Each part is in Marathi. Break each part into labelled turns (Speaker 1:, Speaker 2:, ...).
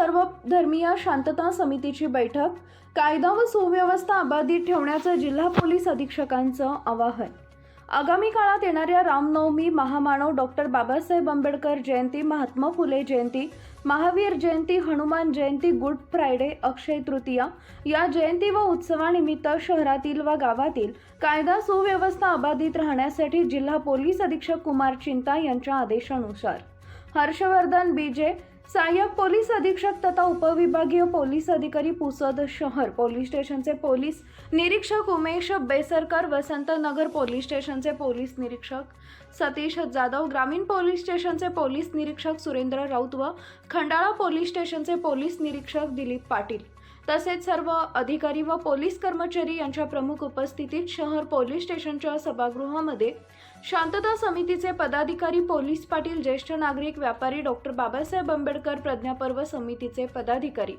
Speaker 1: सर्व धर्मीय शांतता समितीची बैठक कायदा व सुव्यवस्था अबाधित ठेवण्याचं जिल्हा पोलीस अधीक्षकांचं आवाहन. आगामी काळात येणाऱ्या रामनवमी महामानव doctor Babasaheb Ambedkar Jayanti Mahatma Phule Jayanti Mahavir Jayanti Hanuman Jayanti good Friday Akshaya Tritiya या जयंती व उत्सवानिमित्त शहरातील व गावातील कायदा सुव्यवस्था अबाधित राहण्यासाठी जिल्हा पोलीस अधीक्षक कुमार चिंता यांच्या आदेशानुसार. हर्षवर्धन बीजे सहाय्यक पोलीस अधीक्षक तथा उपविभागीय पोलीस अधिकारी पुसद शहर पोलीस स्टेशनचे पोलीस निरीक्षक उमेश बेसरकर वसंतनगर पोलीस स्टेशनचे पोलीस निरीक्षक सतीश जाधव ग्रामीण पोलीस स्टेशनचे पोलीस निरीक्षक सुरेंद्र राऊत व खंडाळा पोलीस स्टेशनचे पोलीस निरीक्षक दिलीप पाटील. तसेच सर्व अधिकारी व पोलीस कर्मचारी यांच्या प्रमुख उपस्थितीत शहर पोलीस स्टेशनच्या सभागृहामध्ये शांतता समितीचे पदाधिकारी पोलीस पाटील ज्येष्ठ नागरिक व्यापारी डॉक्टर बाबासाहेब आंबेडकर प्रज्ञापर्व समितीचे पदाधिकारी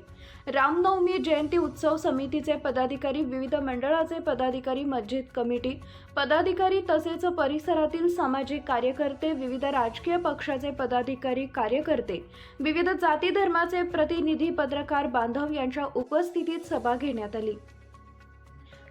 Speaker 1: रामनवमी जयंती उत्सव समितीचे पदाधिकारी विविध मंडळाचे पदाधिकारी मस्जिद कमिटी पदाधिकारी तसेच परिसरातील सामाजिक कार्यकर्ते विविध राजकीय पक्षाचे पदाधिकारी कार्यकर्ते विविध जाती धर्माचे प्रतिनिधी पत्रकार बांधव यांच्या उप उपस्थितीत सभा घेण्यात आली.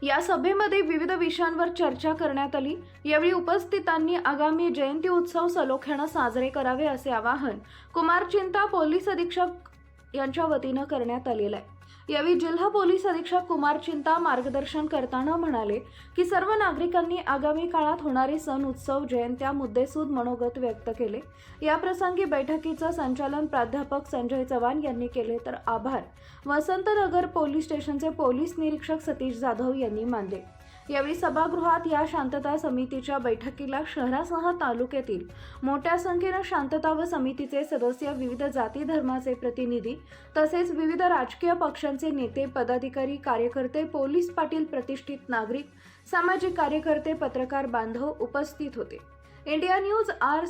Speaker 1: या सभेमध्ये विविध विषयांवर चर्चा करण्यात आली. यावेळी उपस्थितांनी आगामी जयंती उत्सव सलोख्यानं साजरे करावे असे आवाहन कुमार चिंता पोलीस अधीक्षक यांच्या वतीनं करण्यात आलेलं आहे. यावेळी जिल्हा पोलीस अधीक्षक कुमार चिंता मार्गदर्शन करताना म्हणाले की सर्व नागरिकांनी आगामी काळात होणारे सण उत्सव जयंत्या मुद्देसूद मनोगत व्यक्त केले. याप्रसंगी बैठकीचं संचालन प्राध्यापक संजय चव्हाण यांनी केले तर आभार. वसंतनगर पोलीस स्टेशनचे पोलीस निरीक्षक सतीश जाधव यांनी मानले. यावेळी सभागृहात या शांतता समितीच्या बैठकीला शहरासह तालुक्यातील मोठ्या संख्येनं शांतता व समितीचे सदस्य विविध जाती धर्माचे प्रतिनिधी तसेच विविध राजकीय पक्षांचे नेते पदाधिकारी कार्यकर्ते पोलीस पाटील प्रतिष्ठित नागरिक सामाजिक कार्यकर्ते पत्रकार बांधव उपस्थित होते. India news R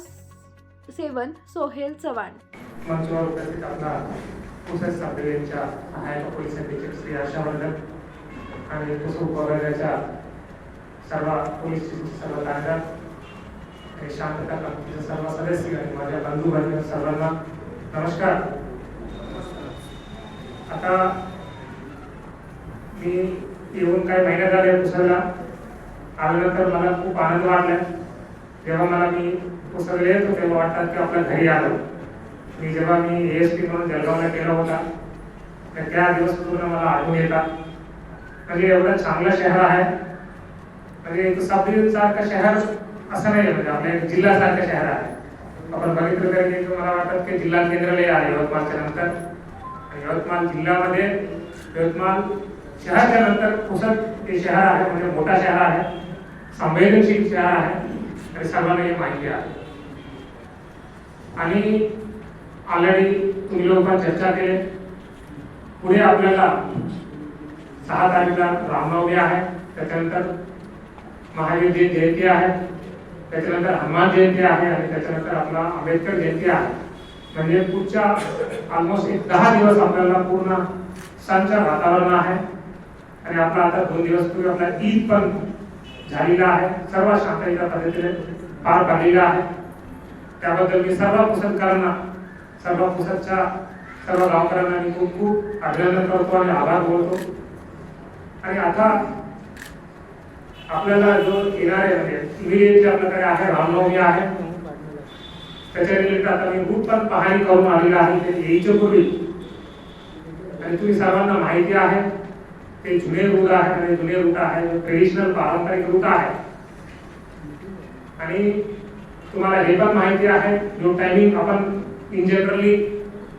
Speaker 1: seven Sohel Chavan.
Speaker 2: मंचावर उपस्थित आपला पुसद साबळे यांच्या सहाय्यक पोलीस अधीक्षक श्री हर्षवर्धन आणि पुसद उपविभागाच्या सर्व पोलीस सर्व कार्यरत आणि शांतता कमिटीचे सर्व सदस्य आणि माझ्या बंधू भगिनी सर्वांना नमस्कार. आता मी येऊन काही महिने झाले पुसरला आल्यानंतर मला खूप आनंद वाटला. जेव्हा मला मी पुसरले येत तेव्हा वाटतात की आपल्या घरी आलो. मी जेव्हा मी एस पी म्हणून जळगावला गेला होता तर त्या दिवस पूर्ण मला आठवण येतात. म्हणजे एवढं चांगलं शहर आहे. म्हणजे एक सारखं शहर असं नाही म्हणजे आपल्या एक जिल्ह्यासारखं शहर आहे. आपण बघितलं तरी की मला वाटतं की जिल्हा केंद्रालय आहे यवतमाळच्या नंतर. यवतमाळ जिल्ह्यामध्ये यवतमाळ शहराच्या नंतर पुसद हे शहर आहे. म्हणजे मोठा शहर आहे. संवेदनशील शहर आहे. आणि सर्वांना हे माहिती आहे. आणि ऑलरेडी तुम्ही लोकांना चर्चा केली. पुढे आपल्याला सहा तारखेला रामनवमी आहे. त्याच्यानंतर महावीर जय- जयंती त्याच्यानंतर हनुमान जयंती त्याच्यानंतर आपला आंबेडकर जयंती पुढच्या ऑलमोस्ट एक दिवस पूर्ण सणचं वातावरण आता दोन दिवस ईद पण सर्व शांततेच्या पद्धतीने पार पाडलेला त्याबद्दल मी सर्व पुसदकरांना सर्व पुसदच्या सर्व गावकऱ्यांना मी खूप खूप अभिनंदन करतो आणि आभार बोलतो आणि आता आपल्याला जो येणारे म्हणजे जे आपल्याकडे आहे रामनवमी आहे. त्याच्या रिलेटेड आता मी खूप पण पाहणी करून आलेला आहे ते येईच्या पूर्वी. आणि तुम्ही सर्वांना माहिती आहे ते जुने रूट आहे आणि जुने रूट आहे ट्रेडिशनल पारंपरिक रूट आहे आणि तुम्हाला हे पण माहिती आहे जो टायमिंग आपण इन जनरली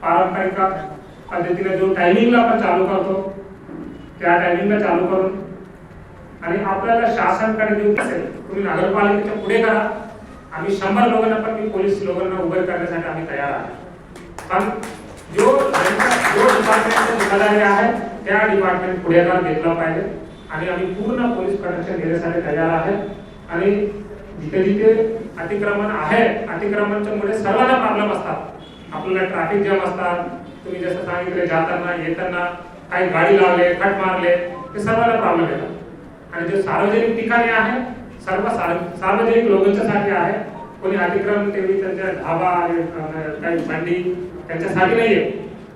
Speaker 2: पारंपरिक पद्धतीने जो टायमिंगला आपण चालू करतो त्या टायमिंगला चालू करून आणि आपल्याला शासनकडे देऊन असेल तुम्ही नगरपालिकेच्या पुढे करा. आम्ही शंभर लोकांना पण मी पोलीस लोकांना उभे करण्यासाठी आम्ही तयार आहे पण जो जो डिपार्टमेंटचे जिम्मेदारी आहे त्या डिपार्टमेंट पुढेकार घेतला पाहिजे. आणि आम्ही पूर्ण पोलीस प्रशासन घेण्यासाठी तयार आहे. आणि जिथे जिथे अतिक्रमण आहे अतिक्रमणच्या मुळे सर्वांना प्रॉब्लेम असतात. आपल्याला ट्रॅफिक जाम असतात. तुम्ही जसं सांगितले जाताना येताना काही गाडी लावले खट मारले ते सर्वांना प्रॉब्लेम येतात. आणि जे सार्वजनिक ठिकाणी आहे सर्व सार्वजनिक लोकांच्यासाठी आहे कोणी अतिक्रम ठेवली त्यांच्या ढाबा काही भांडी त्यांच्यासाठी नाहीये.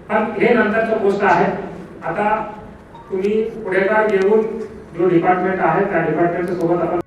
Speaker 2: पण हे नंतरचं गोष्ट आहे. आता तुम्ही पुढेकार घेऊन जो डिपार्टमेंट आहे त्या डिपार्टमेंटच्या सोबत आपण